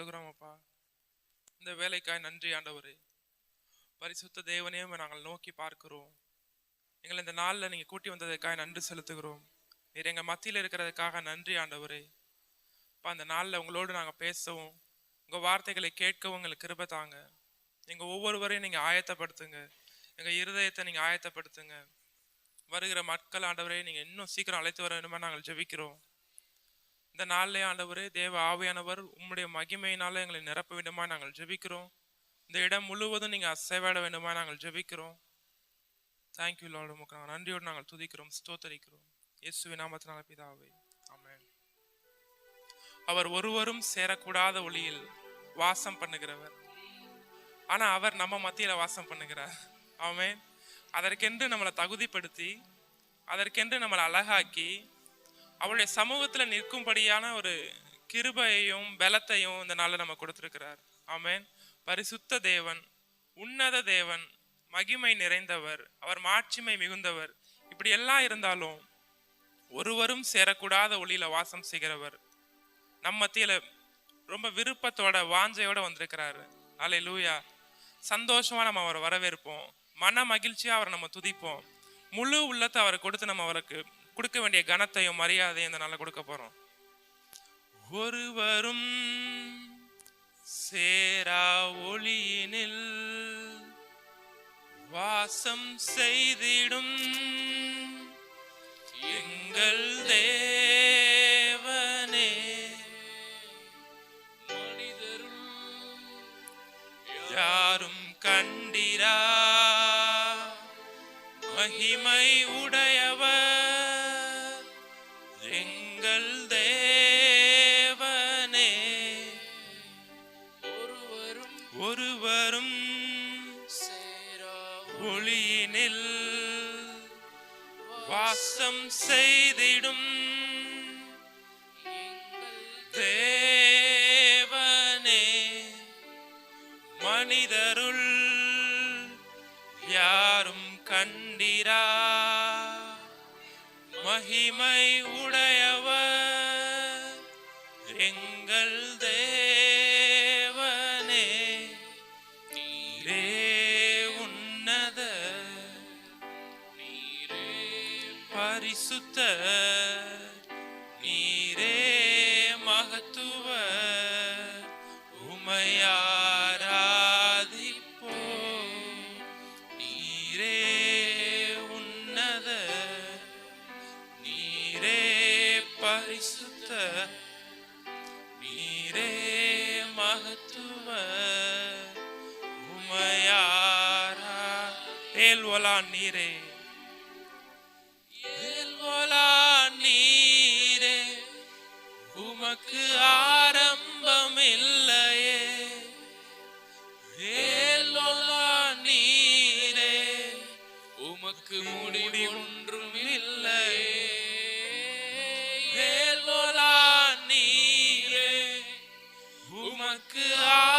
சொல்லுகிறோம் அப்பா இந்த வேலைக்காய் நன்றி ஆண்டவரே. பரிசுத்த தேவனையும் நாங்கள் நோக்கி பார்க்கிறோம். எங்களை இந்த நாளில் நீங்கள் கூட்டி வந்ததுக்காக நன்றி செலுத்துகிறோம். நீர் எங்கள் மத்தியில் இருக்கிறதுக்காக நன்றி ஆண்டவரே. இப்போ அந்த நாளில் உங்களோடு நாங்கள் பேசவும் உங்கள் வார்த்தைகளை கேட்கவும் எங்களுக்கு கிருப தாங்க. எங்கள் ஒவ்வொருவரையும் நீங்கள் ஆயத்தப்படுத்துங்க. எங்கள் இருதயத்தை நீங்கள் ஆயத்தப்படுத்துங்க. வருகிற மக்கள் ஆண்டவரையும் நீங்கள் இன்னும் சீக்கிரம் அழைத்து வர வேணுமா நாங்கள் ஜெபிக்கிறோம். இந்த நாளிலே ஆண்டவரே தேவ ஆவியானவர் உம்முடைய மகிமையினால எங்களை நிரப்ப வேண்டுமா நாங்கள் ஜெபிக்கிறோம். இந்த இடம் முழுவதும் நீங்கள் அசைவாட வேண்டுமா நாங்கள் ஜெபிக்கிறோம். தேங்க்யூ லார்டு உமக்கு நாங்கள் நன்றியோடு நாங்கள் துதிக்கிறோம் ஸ்தோத்தரிக்கிறோம். இயேசுவின் நாமத்தினால பிதாவே ஆமேன். அவர் ஒருவரும் சேரக்கூடாத ஒளியில் வாசம் பண்ணுகிறவர். ஆனால் அவர் நம்ம மத்தியில் வாசம் பண்ணுகிறார். ஆமேன். அதற்கென்று நம்மளை தகுதிப்படுத்தி அதற்கென்று நம்மளை அழகாக்கி அவளுடைய சமூகத்தில் நிற்கும்படியான ஒரு கிருபையையும் பலத்தையும் இந்த நாளில் நம்ம கொடுத்துருக்கிறார். ஆமென். பரிசுத்த தேவன் உன்னத தேவன் மகிமை நிறைந்தவர் அவர் மாட்சிமை மிகுந்தவர். இப்படி எல்லாம் இருந்தாலும் ஒருவரும் சேரக்கூடாத ஒளியில வாசம் செய்கிறவர். நம்ம மத்தியில ரொம்ப விருப்பத்தோட வாஞ்சையோட வந்திருக்கிறாரு. அலை லூயா சந்தோஷமா நம்ம அவரை வரவேற்போம். மன மகிழ்ச்சியா அவரை நம்ம துதிப்போம். முழு உள்ளத்தை அவரை கொடுத்து நம்ம அவருக்கு கொடுக்க வேண்டிய கனத்தையும் மரியாதையும் இந்த நாளில் கொடுக்க போறோம். ஒருவரும் சேரா ஒளியினில் வாசம் செய்திடும் எங்கள் தேவனே. யாரும் கண்டிரா. மகிமை உடை ஒருவரும் ஒளியினில் வாசம் செய்திடும். yeah உமக்கு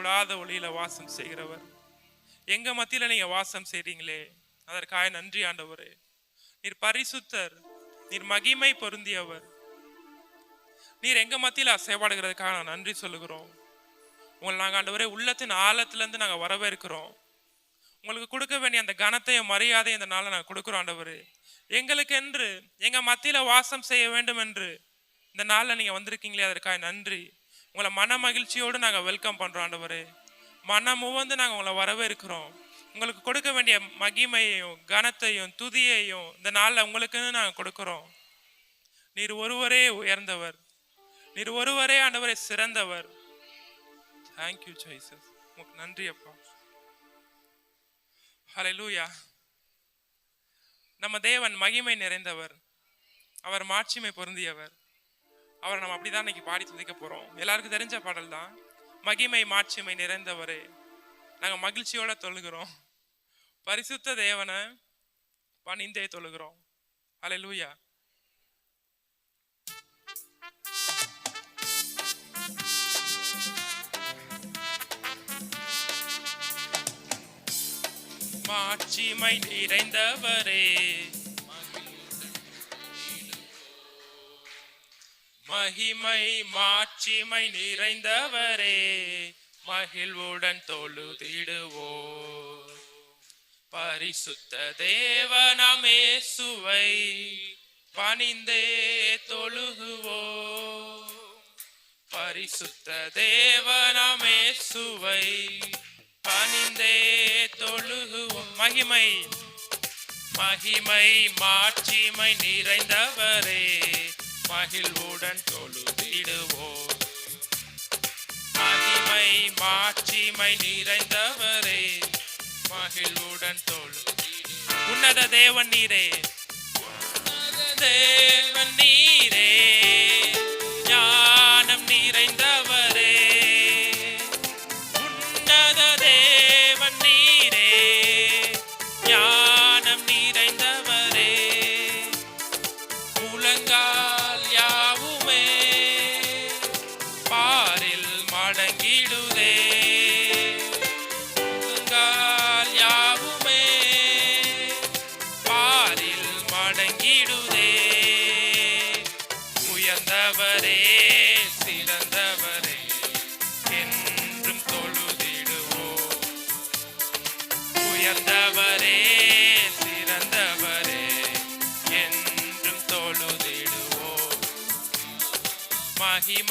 கூடாத ஒளியில வாசம் செய்கிறவர். எங்க மத்தியில நீங்க வாசம் செய்றீங்களே? அதற்காக நன்றி ஆண்டவரே. நீர் பரிசுத்தர் நீர் மகிமை பொருந்தியவர். நீர் எங்க மத்தியில அசைவாடுகிறதுக்காக நான் நன்றி சொல்லுகிறோம். உங்களை நாங்கள் ஆண்டவரே உள்ளத்தின் ஆழத்துலேருந்து நாங்கள் வரவேற்கிறோம். உங்களுக்கு கொடுக்க வேண்டிய அந்த கனத்தையும் மரியாதையும் இந்த நாளை நாங்கள் கொடுக்குறோம் ஆண்டவர். எங்களுக்கு என்று மத்தியில் வாசம் செய்ய வேண்டும் என்று இந்த நாளில் நீங்கள் வந்திருக்கீங்களே அதற்காக நன்றி. உங்களை மன மகிழ்ச்சியோடு நாங்கள் வெல்கம் பண்ணுறோம் ஆண்டவரே. மனமும் வந்து நாங்கள் உங்களை வரவேற்கிறோம். உங்களுக்கு கொடுக்க வேண்டிய மகிமையையும் கனத்தையும் துதியையும் இந்த நாளில் உங்களுக்குன்னு நாங்கள் கொடுக்குறோம். நீர் ஒருவரே உயர்ந்தவர். நீர் ஒருவரே ஆண்டவரே சிறந்தவர். தேங்க்யூ ஜெய்சஸ் உங்களுக்கு நன்றி அப்பா. லூயா நம்ம தேவன் மகிமை நிறைந்தவர். அவர் மாட்சிமை பொருந்தியவர். அவரை நம்ம அப்படிதான் இன்னைக்கு பாடி துதிக்க போகிறோம் எல்லாருக்கும் தெரிஞ்ச பாடல் தான் மகிமை மாட்சிமை நிறைந்தவரே. நாங்கள் மகிழ்ச்சியோட தொழுகிறோம். பரிசுத்த தேவனை பணிந்தே தொழுகிறோம். ஹalleluya மாட்சிமை நிறைந்தவரே. மகிமை மாட்சிமை நிறைந்தவரே மகிழ்வுடன் தொழுதிடுவோ பரிசுத்த தேவனமே சுவை பணிந்தே தொழுகுவோ பரிசுத்த தேவனமே சுவை பணிந்தே தொழுகுவோம். மகிமை மகிமை மாட்சிமை நிறைந்தவரே. மகிழ்வுடன் தொழுதிடுவோம். மகிமை மாட்சிமை நிறைந்தவரே மகிழ்வுடன் தொழு உன்னத தேவன் நீரே. உன்னத தேவன் நீர்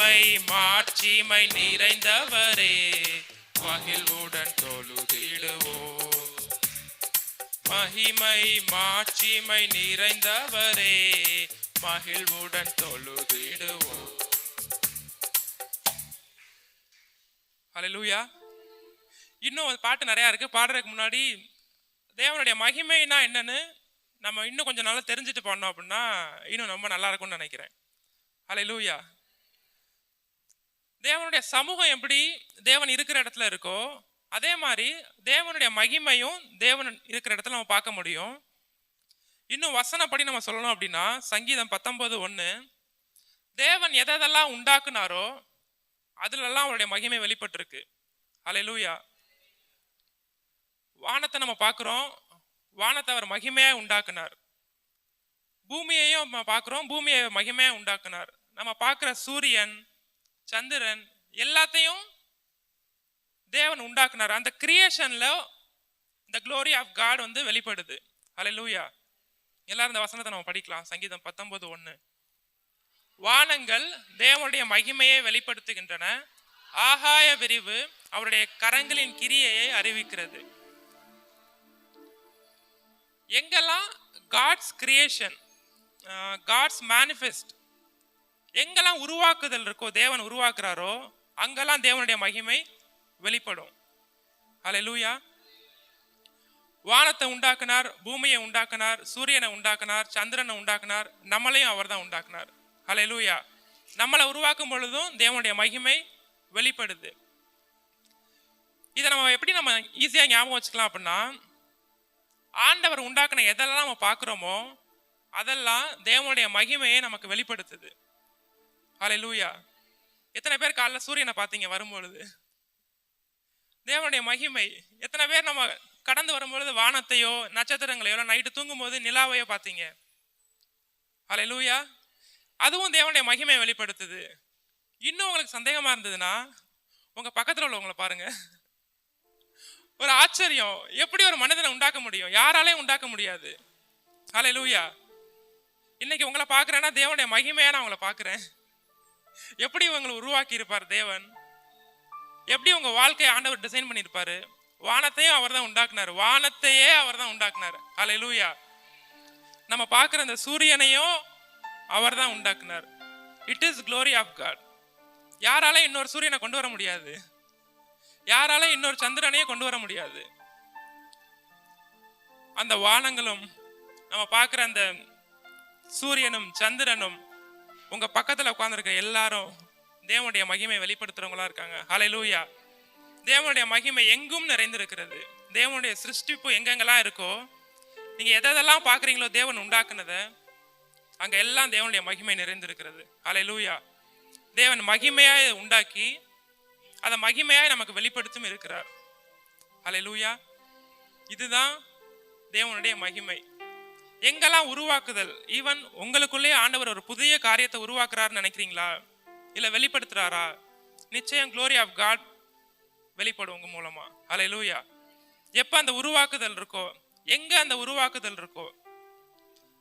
மகிமை மாட்சிமை நிறைந்தவரே மகிழ்வுடன் தொழுதிடுவோம். மகிமை மாட்சிமை நிறைந்தவரே மகிழ்வுடன் தொழுதிடுவோம். அலலூயா இன்னும் ஒரு பாட்டு நிறையா இருக்கு. பாடுறதுக்கு முன்னாடி தேவனுடைய மகிமைனா என்னன்னு நம்ம இன்னும் கொஞ்சம் நல்லா தெரிஞ்சுட்டு பண்ணோம் அப்படின்னா இன்னும் ரொம்ப நல்லா இருக்கும்னு நினைக்கிறேன். ஹalleluya தேவனுடைய சமூகம் எப்படி தேவன் இருக்கிற இடத்துல இருக்கோ அதே மாதிரி தேவனுடைய மகிமையும் தேவன் இருக்கிற இடத்துல நம்ம பார்க்க முடியும். இன்னும் வசனப்படி நம்ம சொல்லணும் அப்படின்னா சங்கீதம் பத்தொன்பது ஒன்று தேவன் எதெல்லாம் உண்டாக்குனாரோ அதுலெல்லாம் அவருடைய மகிமை வெளிப்பட்டிருக்கு. ஹalleluya வானத்தை நம்ம பார்க்குறோம் வானத்தை அவர் மகிமையாக உண்டாக்குனார். பூமியையும் நம்ம பார்க்குறோம் பூமியை மகிமையாக உண்டாக்குனார். நம்ம பார்க்குற சூரியன் சந்திரன் எல்லாத்தையும் தேவன் உண்டாக்குனார். அந்த கிரியேஷன்ல இந்த க்ளோரி ஆஃப் காட் வந்து வெளிப்படுது. அலை லூயா எல்லாரும் இந்த வசனத்தை நம்ம படிக்கலாம். சங்கீதம் பத்தொன்பது ஒன்று வானங்கள் தேவனுடைய மகிமையை வெளிப்படுத்துகின்றன. ஆகாய விரிவு அவருடைய கரங்களின் கிரியையை அறிவிக்கிறது. எங்கெல்லாம் காட்ஸ் கிரியேஷன் காட்ஸ் மேனிஃபெஸ்ட் எங்கெல்லாம் உருவாக்குதல் இருக்கோ தேவன் உருவாக்குறாரோ அங்கெல்லாம் தேவனுடைய மகிமை வெளிப்படும். அலை லூயா வானத்தை உண்டாக்குனார் பூமியை உண்டாக்குனார் சூரியனை உண்டாக்குனார் சந்திரனை உண்டாக்குனார் நம்மளையும் அவர்தான் உண்டாக்குனார். லூயா நம்மளை உருவாக்கும் பொழுதும் தேவனுடைய மகிமை வெளிப்படுது. இதை நம்ம எப்படி நம்ம ஈஸியாக ஞாபகம் வச்சுக்கலாம் அப்படின்னா ஆண்டவர் உண்டாக்குன எதெல்லாம் நம்ம பார்க்குறோமோ அதெல்லாம் தேவனுடைய மகிமையை நமக்கு வெளிப்படுத்துது. ஹalleluya எத்தனை பேர் காலைல சூரியனை பார்த்தீங்க வரும்பொழுது? தேவனுடைய மகிமை. எத்தனை பேர் நம்ம கடந்து வரும்பொழுது வானத்தையோ நட்சத்திரங்களையோ நைட்டு தூங்கும்போது நிலாவையோ பார்த்தீங்க? ஹalleluya அதுவும் தேவனுடைய மகிமையை வெளிப்படுத்துது. இன்னும் உங்களுக்கு சந்தேகமாக இருந்ததுன்னா உங்கள் பக்கத்தில் உள்ளவங்களை பாருங்கள் ஒரு ஆச்சரியம். எப்படி ஒரு மனிதனை உண்டாக்க முடியும்? யாராலையும் உண்டாக்க முடியாது. ஹalleluya இன்னைக்கு உங்களை பார்க்குறேன்னா தேவனுடைய மகிமையாக நான் உங்களை பார்க்குறேன். எப்படி இவங்களை உருவாக்கி இருப்பார் தேவன்? எப்படி உங்க வாழ்க்கையை ஆண்டவர் டிசைன் பண்ணியிருப்பாரு? வானத்தையும் அவர் தான் உண்டாக்குனாரு. வானத்தையே அவர் தான் உண்டாக்குனாரு. ஹalleluya நம்ம பார்க்குற அந்த சூரியனையும் அவர் தான் உண்டாக்குனார். It is glory of God யாரால இன்னொரு சூரியனை கொண்டு வர முடியாது? யாரால இன்னொரு சந்திரனையே கொண்டு வர முடியாது? அந்த வானங்களும் நம்ம பார்க்குற அந்த சூரியனும் சந்திரனும் உங்க பக்கத்துல உட்காந்துருக்க எல்லாரும் தேவனுடைய மகிமை வெளிப்படுத்துறவங்களா இருக்காங்க. ஹalleluya தேவனுடைய மகிமை எங்கும் நிறைந்திருக்கிறது. தேவனுடைய சிருஷ்டிப்பு எங்கெங்கெல்லாம் இருக்கோ நீங்க எதெல்லாம் பார்க்குறீங்களோ தேவன் உண்டாக்குனதை அங்க எல்லாம் தேவனுடைய மகிமை நிறைந்திருக்கிறது. ஹalleluya தேவன் மகிமையாய் உண்டாக்கி அதை மகிமையாய் நமக்கு வெளிப்படுத்தும் இருக்கிறார். ஹalleluya இதுதான் தேவனுடைய மகிமை. எங்கெல்லாம் உருவாக்குதல்? ஈவன் உங்களுக்குள்ளேயே ஆண்டவர் ஒரு புதிய காரியத்தை உருவாக்குறாருன்னு நினைக்கிறீங்களா? இல்லை வெளிப்படுத்துறாரா? நிச்சயம் க்ளோரி ஆஃப் காட் வெளிப்படும் உங்க மூலமா. லூயா எப்போ அந்த உருவாக்குதல் இருக்கோ எங்க அந்த உருவாக்குதல் இருக்கோ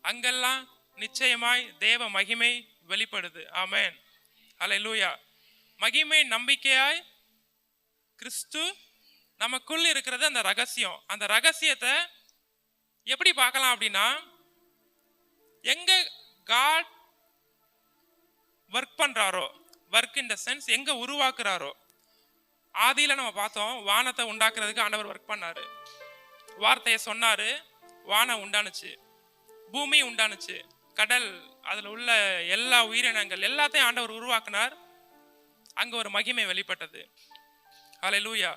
அங்கெல்லாம் நிச்சயமாய் தேவ மகிமை வெளிப்படுது. ஆமேன் அலை லூயா மகிமை நம்பிக்கையாய் கிறிஸ்து நமக்குள் இருக்கிறது அந்த ரகசியம். அந்த ரகசியத்தை எப்படி பார்க்கலாம் அப்படின்னா எங்க காட் ஒர்க் பண்றாரோ ஒர்க் இன் த சென்ஸ் எங்க உருவாக்குறாரோ ஆதியில நம்ம பார்த்தோம் வானத்தை உண்டாக்குறதுக்கு ஆண்டவர் ஒர்க் பண்ணாரு. வார்த்தையை சொன்னாரு வானம் உண்டானுச்சு பூமி உண்டானுச்சு கடல் அதில் உள்ள எல்லா உயிரினங்கள் எல்லாத்தையும் ஆண்டவர் உருவாக்குனார். அங்கே ஒரு மகிமை வெளிப்பட்டது. அலை லூயா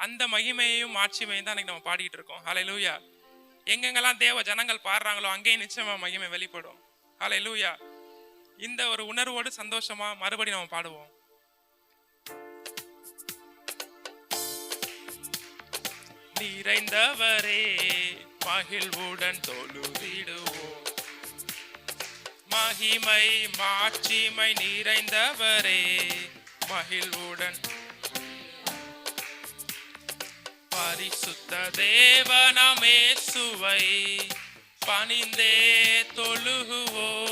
அந்த மகிமையையும் மாட்சிமையும் தான் இன்னைக்கு நம்ம பாடிட்டு இருக்கோம். ஹலை லூயா எங்கெங்கெல்லாம் தேவ ஜனங்கள் பாடுறாங்களோ அங்கேயும் நிச்சயமா மகிமை வெளிப்படும். ஹalleluya இந்த ஒரு உணர்வோடு சந்தோஷமா மறுபடியும் நம்ம பாடுவோம். நிறைந்தவரே மகிழ்வுடன் தொழுதிடுவோம். மகிமை மாட்சிமை நிறைந்தவரே மகிழ்வுடன் பரிசுத்த தேவனமே சுவை பணிந்தே தொழுகுவோ.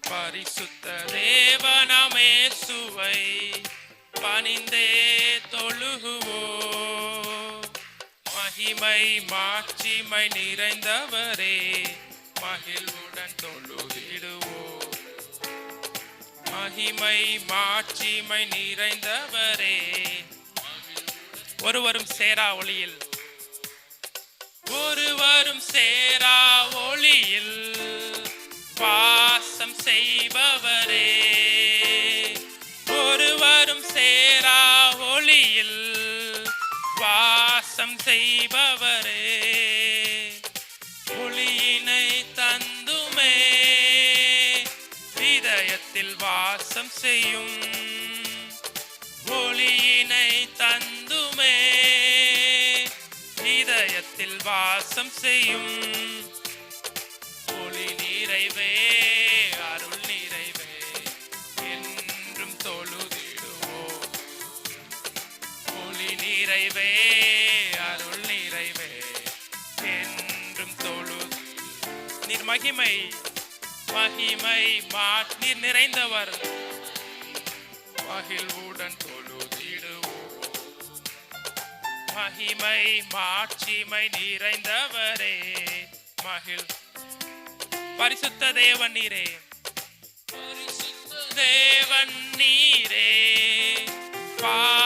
பரிசுத்த தேவனமே சுவை பணிந்தே தொழுகுவோ. மகிமை மாட்சிமை நிறைந்தவரே மகிழ்வுடன் தொழுகிடுவோ. மகிமை மாட்சிமை நிறைந்தவரே ஒருவரும் சேரா ஒளியில். ஒருவரும் சேரா ஒளியில். வாசம் செய்பவரே. ஒருவரும் சேரா ஒளியில். வாசம் செய்பவரே. ஒளியினை தந்துமே. இதயத்தில் வாசம் செய்யும் உள்ளத்தில் வாசம் செய்யும் ஒளி நிறைவே அருள் நிறைவே என்றும் தொழுதிடுவோம் ஒளி நிறைவே அருள் நிறைவே என்றும் தொழு நீர் மகிமை மகிமை மாட் நீர் நிறைந்தவர். மகிழ்வுடன் தொழு. மகிமை மாட்சிமை நிறைந்தவரே. மகிழ். பரிசுத்த தேவன் நீரே. தேவன் நீரே. பா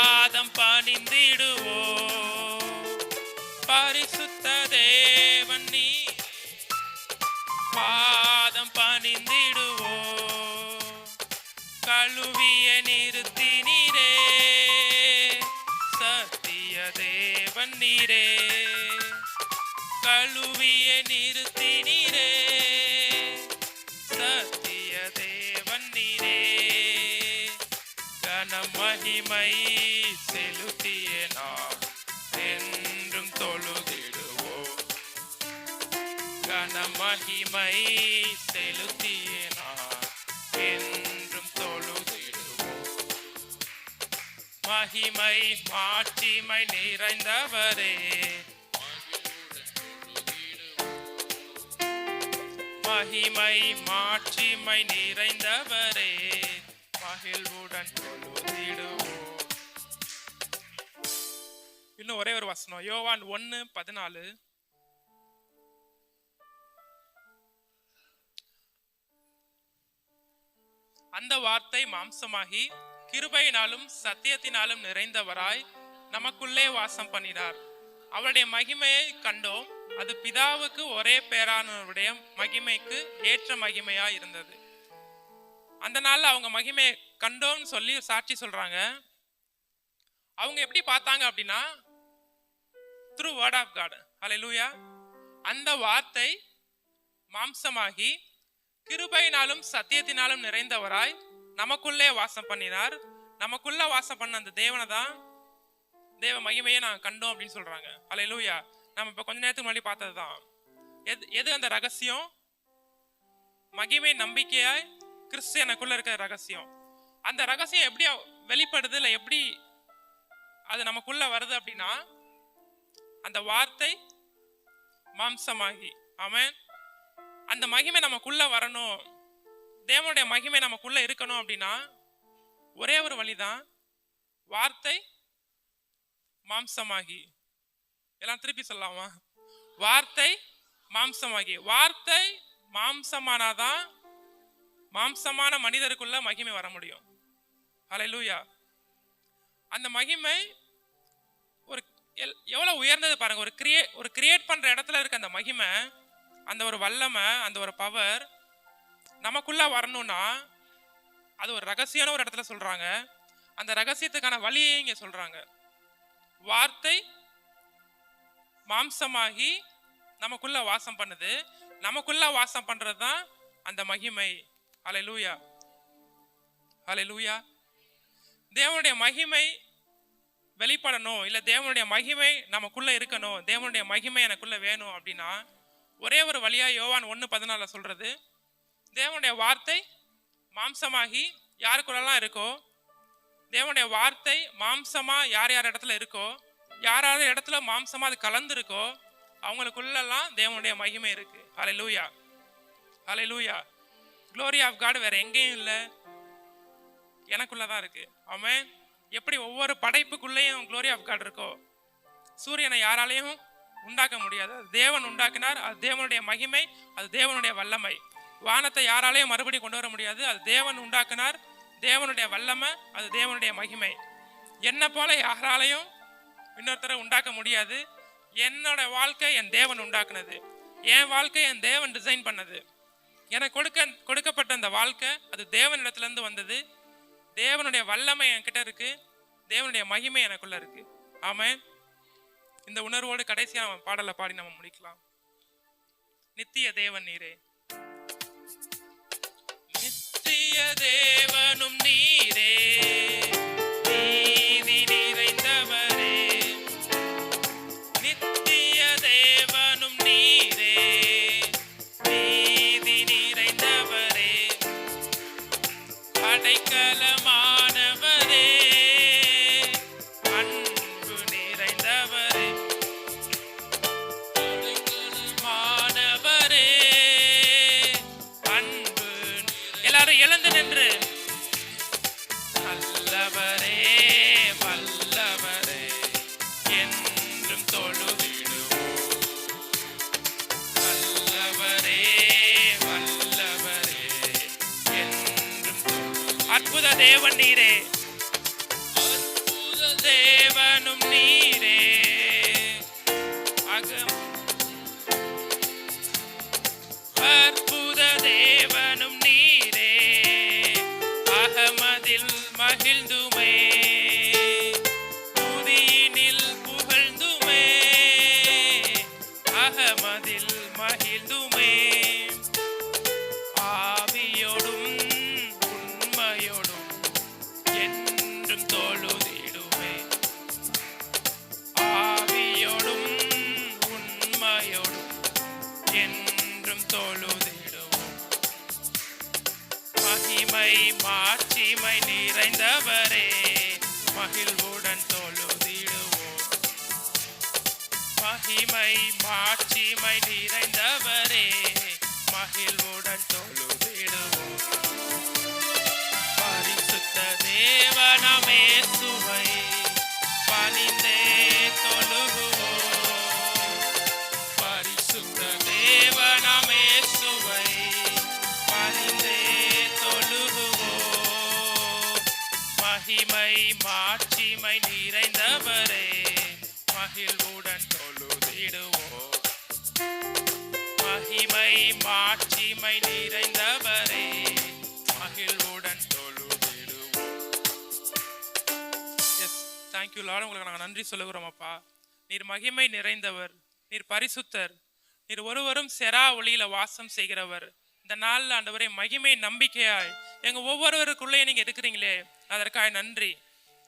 நிறுத்தினீரே கழுவிய நிறுத்தினீரே. சத்திய தேவன் நீரே கனமகிமை செலுத்திய நாம் என்றும் தொழுதிடுவோம். கனமகிமை செலுத்தி மகிமை மாட்சிமை நிறைந்தவரே. மகிமை மாட்சிமை நிறைந்தவரே. மகிழ்வுடன் இன்னும் ஒரே ஒரு வசனம். யோவான் ஒன்னு பதினாலு. அந்த வார்த்தை மாம்சமாகி கிருபையினாலும் சத்தியத்தினாலும் நிறைந்தவராய் நமக்குள்ளே வாசம் பண்ணினார். அவருடைய மகிமையை கண்டோம். அது பிதாவுக்கு ஒரே பேரானவருடைய மகிமைக்கு ஏற்ற மகிமையா இருந்தது. அந்த நாள்ல அவங்க மகிமையை கண்டோம்னு சொல்லி சாட்சி சொல்றாங்க. அவங்க எப்படி பார்த்தாங்க அப்படின்னா த்ரூ வேர்ட் ஆஃப் காட் லூயா அந்த வார்த்தை மாம்சமாகி கிருபையினாலும் சத்தியத்தினாலும் நிறைந்தவராய் நமக்குள்ளே வாசம் பண்ணினார். நமக்குள்ள வாசம் பண்ண அந்த தேவனை தான் தேவ மகிமையை நான் கண்டோம் அப்படின்னு சொல்றாங்க. லூயா நம்ம இப்ப கொஞ்ச நேரத்துக்கு முன்னாடி பார்த்ததுதான். எது எது அந்த ரகசியம்? மகிமை நம்பிக்கையாய் கிறிஸ்து எனக்குள்ள இருக்கிற ரகசியம். அந்த ரகசியம் எப்படி வெளிப்படுது இல்லை எப்படி அது நமக்குள்ள வருது அப்படின்னா அந்த வார்த்தை மாம்சமாகி. அவன் அந்த மகிமை நமக்குள்ள வரணும். தேவனுடைய மகிமை நமக்குள்ள இருக்கணும் அப்படின்னா ஒரே ஒரு வழிதான் வார்த்தை மாம்சமாகி. எல்லாம் திருப்பி சொல்லலாமா? வார்த்தை மாம்சமாகி. வார்த்தை மாம்சமானாதான் மாம்சமான மனிதருக்குள்ள மகிமை வர முடியும். ஹalleluya அந்த மகிமை ஒரு எல்- எவ்வளவு உயர்ந்தது பாருங்க. ஒரு கிரியே ஒரு கிரியேட் பண்ற இடத்துல இருக்க அந்த மகிமை அந்த ஒரு வல்லமை அந்த ஒரு பவர் நமக்குள்ளே வரணும்னா அது ஒரு ரகசியமான ஒரு இடத்துல சொல்கிறாங்க அந்த ரகசியத்துக்கான வழியை இங்கே சொல்கிறாங்க வார்த்தை மாம்சமாகி நமக்குள்ள வாசம் பண்ணுது. நமக்குள்ள வாசம் பண்ணுறது தான் அந்த மகிமை. அலை லூயா அலை லூயா தேவனுடைய மகிமை வெளிப்படணும். இல்லை தேவனுடைய மகிமை நமக்குள்ளே இருக்கணும். தேவனுடைய மகிமை எனக்குள்ளே வேணும் அப்படின்னா ஒரே ஒரு வழியாக யோவான் ஒன்று பதினாலில் சொல்கிறது தேவனுடைய வார்த்தை மாம்சமாகி யாருக்குள்ளலாம் இருக்கோ? தேவனுடைய வார்த்தை மாம்சமாக யார் யார் இடத்துல இருக்கோ? யார் யார் இடத்துல மாம்சமாக அது கலந்துருக்கோ? அவங்களுக்குள்ளெல்லாம் தேவனுடைய மகிமை இருக்கு. அலை லூயா க்ளோரி ஆஃப் காட் வேற எங்கேயும் இல்லை. எனக்குள்ளே தான் இருக்கு. அவன் எப்படி ஒவ்வொரு படைப்புக்குள்ளேயும் க்ளோரி ஆஃப் காட் இருக்கோ? சூரியனை யாராலையும் உண்டாக்க முடியாது. தேவன் உண்டாக்கினார். அது தேவனுடைய மகிமை. அது தேவனுடைய வல்லமை. வானத்தை யாராலையும் மறுபடியும் கொண்டு வர முடியாது. அது தேவன் உண்டாக்கினார். தேவனுடைய வல்லமை அது தேவனுடைய மகிமை. என்னை போல யாராலையும் இன்னொருத்தரை உண்டாக்க முடியாது. என்னோட வாழ்க்கை என் தேவன் உண்டாக்குனது. என் வாழ்க்கை என் தேவன் டிசைன் பண்ணது. எனக்கு கொடுக்க கொடுக்கப்பட்ட அந்த வாழ்க்கை அது தேவன் இருந்து வந்தது. தேவனுடைய வல்லமை என்கிட்ட இருக்கு. தேவனுடைய மகிமை எனக்குள்ள இருக்கு. ஆமாம் இந்த உணர்வோடு கடைசியாக பாடலை பாடி நம்ம முடிக்கலாம். நித்திய தேவன் நீரே. நித்திய தேவனும் நீரே. தேவன் நீரே. மாட்சிமை நிறைந்தவரே மகிழ்வுடன் தொழுதிடுவோம். மகிமை மாட்சிமை நிறைந்தவரே மகிழ்வுடன் தொழு தொழுதிடுவோம் மகிமை மாட்சிமை நிறைந்தவரே மகிழ்வுடன் தொழுதிடுவோம் எஸ் தேங்க்யூ லார்ட் உங்களுக்கு நாங்கள் நன்றி சொல்லுகிறோம் அப்பா. நீர் மகிமை நிறைந்தவர் நீர் பரிசுத்தர் நீர் ஒருவரும் செரா ஒளியில வாசம் செய்கிறவர். இந்த நாளில் ஆண்டவரே மகிமை நம்பிக்கையாய் எங்க ஒவ்வொருவருக்குள்ளே நீங்க இருக்கிறீங்களே அதற்காக நன்றி.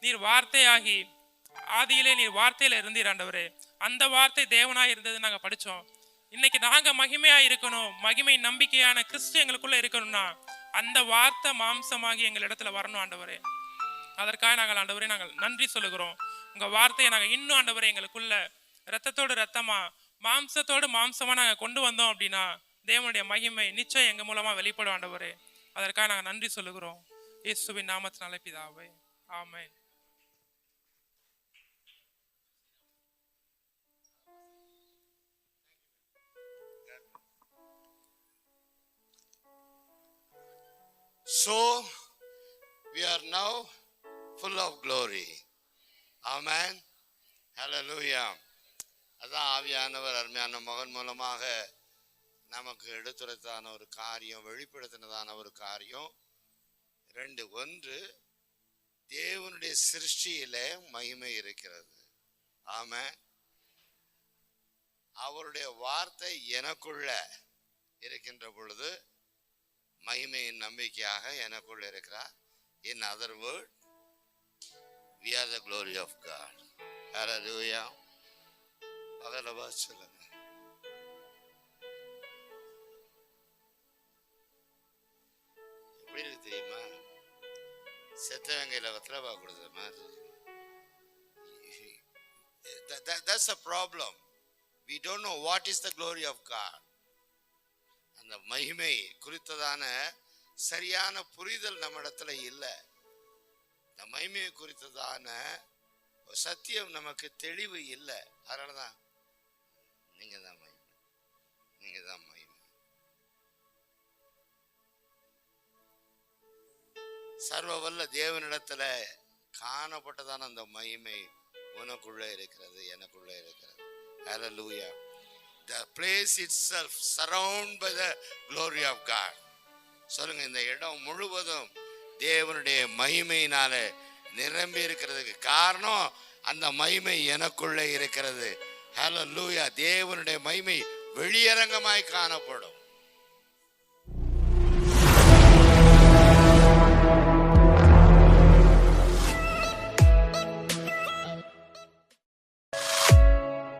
நீர் வார்த்தையாகி ஆதியிலே நீர் வார்த்தையில இருந்தீர் ஆண்டவரே. அந்த வார்த்தை தேவனாக இருந்தது நாங்கள் படித்தோம் இன்னைக்கு நாங்கள் மகிமையாக இருக்கணும். மகிமை நம்பிக்கையான கிறிஸ்து எங்களுக்குள்ளே இருக்கணும்னா அந்த வார்த்தை மாம்சமாகி எங்கள் இடத்துல வரணும் ஆண்டவரே. அதற்காக நாங்கள் ஆண்டவரே நாங்கள் நன்றி சொல்லுகிறோம். உங்கள் வார்த்தையை நாங்கள் இன்னும் ஆண்டவரே எங்களுக்குள்ள ரத்தத்தோடு ரத்தமாக மாம்சத்தோடு மாம்சமாக நாங்கள் கொண்டு வந்தோம் அப்படின்னா தேவனுடைய மகிமை நிச்சயம் எங்கள் மூலமாக வெளிப்படும் ஆண்டவரே. அதற்காக நாங்கள் நன்றி சொல்லுகிறோம். இயேசுவின் நாமத்தினால ஆமை so So, we are now full of glory. Amen. Hallelujah. அதான் ஆவியானவர் அருமையான மகன் மூலமாக நமக்கு எடுத்துரைத்தான ஒரு காரியம் வெளிப்படுத்தினதான ஒரு காரியம் ரெண்டு ஒன்று தேவனுடைய சிருஷ்டியில மகிமை இருக்கிறது ஆம அவருடைய வார்த்தை எனக்குள்ள இருக்கின்ற பொழுது மகிமையின் நம்பிக்கையாக எனக்குள் இருக்கிறார். In other word we are the glory of God வேற ஹalleluya பகலவா சொல்லுங்க எப்படி இருக்கு தெரியுமா? செத்தவங்க லோகத்தில் வா கொடுத்த மாதிரி. That- that- that's a problem. We don't know what is the glory of god. அந்த மகிமை குறித்ததான சரியான புரிதல் நம்ம இடத்துல இல்லை. இந்த மகிமையை குறித்ததான ஒரு சத்தியம் நமக்கு தெளிவு இல்லை. அதனால தான் நீங்கள் தான் மகிமை. நீங்கள் தான் மகிமை. சர்வ வல்ல தேவனிடத்துல காணப்பட்டதான அந்த மகிமை உனக்குள்ளே இருக்கிறது எனக்குள்ளே இருக்கிறது. த the place itself surround by the glory of god. சொல்லுங்க இந்த இடம் முழுவதும் தேவனுடைய மகிமையினால நிரம்பி இருக்கிறதுக்கு காரணம் அந்த மகிமை எனக்குள்ளே இருக்கிறது. ஹலோ லூயா தேவனுடைய மகிமை வெளியரங்கமாய் காணப்படும்.